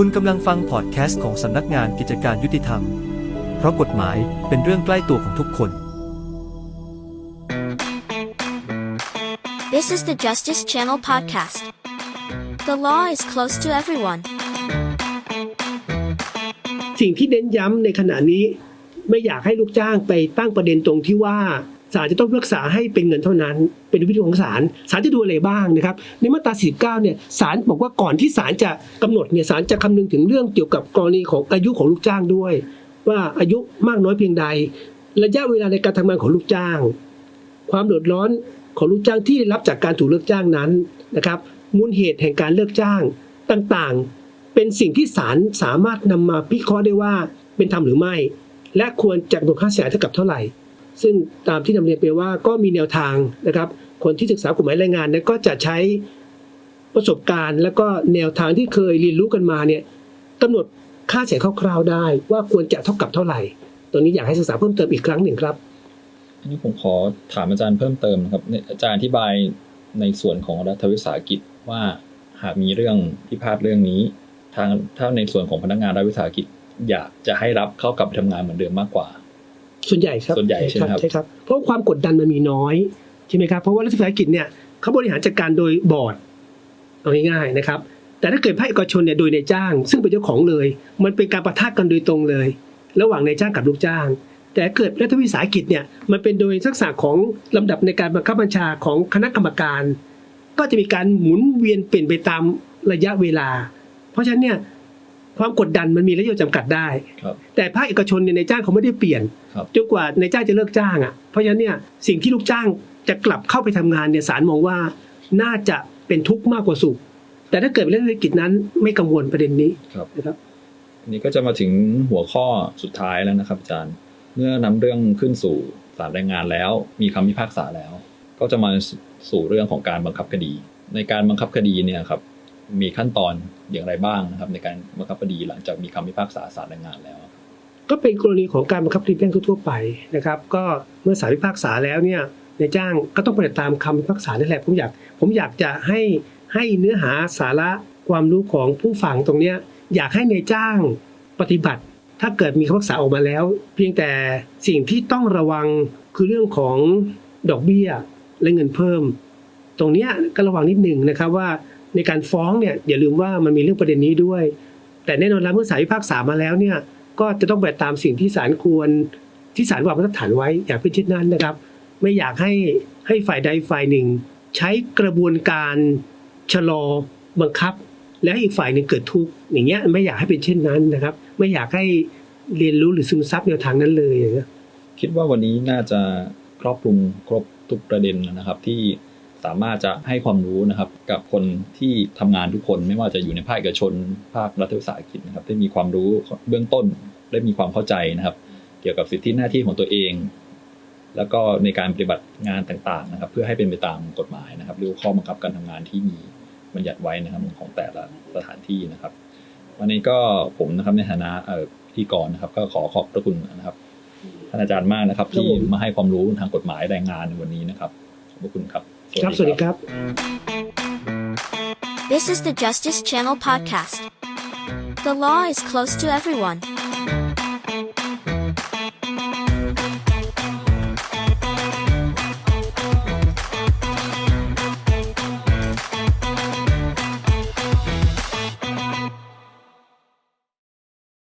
คุณกำลังฟังพอดแคสต์ของสำนักงานกิจการยุติธรรม เพราะกฎหมายเป็นเรื่องใกล้ตัวของทุกคน This is the Justice Channel podcast. The law is close to everyone. สิ่งที่เน้นย้ำในขณะนี้ ไม่อยากให้ลูกจ้างไปตั้งประเด็นตรงที่ว่า ศาลจะต้องพิพากษาให้เป็นเงินเท่านั้น เป็นวิธีของศาลศาลจะดูอะไรบ้างนะครับ ในมาตรา 49 เนี่ยศาลบอกว่าก่อนที่ศาลจะกำหนดเนี่ยศาลจะคำนึงถึงเรื่องเกี่ยวกับกรณีของอายุของลูกจ้างด้วย ว่าอายุมากน้อยเพียงใด ระยะเวลาในการทำงานของลูกจ้าง ความเดือดร้อนของลูกจ้างที่ได้รับจากการถูกเลิกจ้างนั้นนะครับมูลเหตุแห่งการเลิกจ้างต่างๆ เป็นสิ่งที่ศาลสามารถนำมาพิเคราะห์ได้ว่าเป็นธรรมหรือไม่ และควรจะกำหนค่าเสียหายเท่ากับเท่าไหร่ ซึ่งตามที่นำเรียนไปว่าก็มีแนวทางนะครับ คนที่ศึกษากฎหมายแรงงานเนี่ยก็จะใช้ประสบการณ์ แล้วก็แนวทางที่เคยเรียนรู้กันมาเนี่ยกำหนดค่าเสียหายคร่าวๆได้ ว่าควรจะเท่ากับเท่าไหร่ตรงนี้อยากให้ศึกษาเพิ่มเติมอีกครั้งหนึ่งครับอันนี้ผมขอถามอาจารย์เพิ่มเติมนะครับ อาจารย์อธิบายในส่วนของรัฐวิสาหกิจว่าหากมีเรื่องพิพาทเรื่องนี้ ทางถ้าในส่วนของพนักงานรัฐวิสาหกิจ อยากจะให้รับเข้ากลับไปทำงานเหมือนเดิมมากกว่า ส่วนใหญ่ครับส่วนใหญ่ใช่ไหมครับ ใช่ครับ เพราะความกดดันมันมีน้อยใช่ไหมครับ เพราะว่ารัฐวิสาหกิจเนี่ยเขาบริหารจัดการโดยบอร์ดเอาง่ายๆนะครับ แต่ถ้าเกิดภาคเอกชนเนี่ยโดยนายจ้าง ซึ่งเป็นเจ้าของเลย มันเป็นการประทะกันโดยตรงเลย ระหว่างนายจ้างกับลูกจ้าง แต่เกิดรัฐวิสาหกิจเนี่ยมันเป็นโดยทักษะของลำดับในการบังคับบัญชาของคณะกรรมการ ก็จะมีการหมุนเวียนเปลี่ยนไปตามระยะเวลา เพราะฉะนั้นเนี่ย ความกดดันมันมีระยะจำกัดได้ ครับ แต่ภาคเอกชนเนี่ยนายจ้างเขาไม่ได้เปลี่ยนครับ จนกว่านายจ้างจะเลิกจ้างอะเพราะฉะนั้นเนี่ยสิ่งที่ลูกจ้างจะกลับเข้าไปทำงานเนี่ยศาลมองว่าน่าจะเป็นทุกข์มากกว่าสุข แต่ถ้าเกิดเป็นเรื่องธุรกิจนั้นไม่กังวลประเด็นนี้ครับ นะครับ อันนี้ก็จะมาถึงหัวข้อสุดท้ายแล้วนะครับอาจารย์ เมื่อนำเรื่องขึ้นสู่ศาลแรงงานแล้ว มีคำพิพากษาแล้ว ก็จะมาสู่เรื่องของการบังคับคดี ในการบังคับคดีเนี่ยครับ มีขั้นตอนอย่างไรบ้างนะครับ ในการบังคับคดีหลังจากมีคำพิพากษาศาลแรงงานแล้ว ก็เป็นกรณีของการบังคับคดีแพ่งทั่วไปนะครับ ก็เมื่อศาลพิพากษาแล้วเนี่ยในจ้างก็ต้องปฏิบัติตามคำพิพากษานั่นแหละผมอยากผมอยากจะให้ให้เนื้อหาสาระความรู้ของผู้ฟังตรงเนี้ยอยากให้ในจ้างปฏิบัติ ถ้าเกิดมีคำพิพากษาออกมาแล้ว เพียงแต่สิ่งที่ต้องระวังคือเรื่องของดอกเบี้ยและเงินเพิ่ม ตรงเนี้ยก็ระวังนิดหนึ่งนะครับว่า ในการฟ้องเนี่ยอย่าลืมว่ามันมีเรื่องประเด็นนี้ด้วย แต่แน่นอนแล้วเมื่อศาลพิพากษามาแล้วเนี่ยก็จะต้องไปตามสิ่งที่ศาลควรที่ศาลวางมาตรฐานไว้อย่างเป็นเช่นนั้นนะครับ ไม่อยากให้ให้ฝ่ายใดฝ่ายหนึ่ง ใช้กระบวนการชะลอบังคับ และให้อีกฝ่ายหนึ่งเกิดทุกข์อย่างเงี้ยไม่อยากให้เป็นเช่นนั้นนะครับ ไม่อยากให้เรียนรู้หรือซึมซับแนวทางนั้นเลยคิดว่าวันนี้น่าจะครอบคลุมครบทุกประเด็นนะครับที่ สามารถจะให้ความรู้นะครับกับคนที่ทำงานทุกคนไม่ว่าจะอยู่ในภาคเอกชนภาครัฐวิสาหกิจนะครับได้มีความรู้เบื้องต้นได้มีความเข้าใจนะครับ เกี่ยวกับสิทธิหน้าที่ของตัวเอง แล้วก็ในการปฏิบัติงานต่างๆนะครับ เพื่อให้เป็นไปตามกฎหมายนะครับหรือข้อบังคับการทำงานที่มีบัญญัติไว้นะครับของแต่ละสถานที่นะครับ วันนี้ก็ผมนะครับในฐานะเอ่อพิธีกรนะครับ ก็ขอขอบพระคุณนะครับท่านอาจารย์มากนะครับ ที่มาให้ความรู้ทางกฎหมายแรงงานในวันนี้นะครับขอบพระคุณครับ This is the Justice Channel podcast. The law is close to everyone.